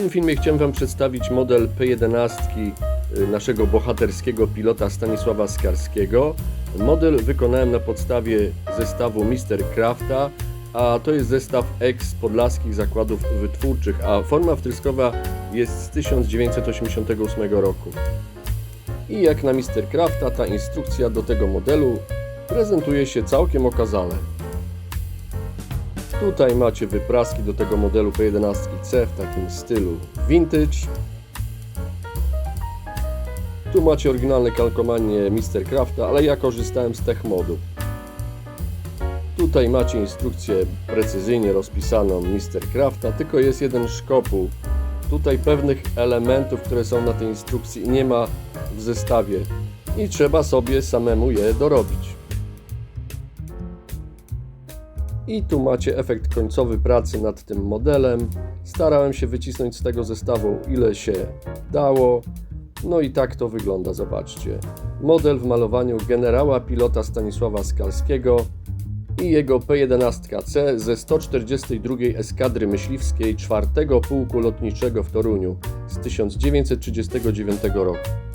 tym filmie chciałem Wam przedstawić model P11 y, naszego bohaterskiego pilota Stanisława Skarskiego. Model wykonałem na podstawie zestawu Mister Crafta, a to jest zestaw ex podlaskich zakładów wytwórczych, a forma wtryskowa jest z 1988 roku. I jak na Mister Crafta, ta instrukcja do tego modelu prezentuje się całkiem okazale. Tutaj macie wypraski do tego modelu P11C w takim stylu vintage. Tu macie oryginalne kalkomanie Mister Crafta, ale ja korzystałem z tech modu. Tutaj macie instrukcję precyzyjnie rozpisaną Mister Crafta, tylko jest jeden szkopuł. Tutaj pewnych elementów, które są na tej instrukcji nie ma w zestawie i trzeba sobie samemu je dorobić. I tu macie efekt końcowy pracy nad tym modelem. Starałem się wycisnąć z tego zestawu ile się dało. No i tak to wygląda, zobaczcie. Model w malowaniu generała pilota Stanisława Skalskiego i jego P11C ze 142 Eskadry Myśliwskiej 4 Pułku Lotniczego w Toruniu z 1939 roku.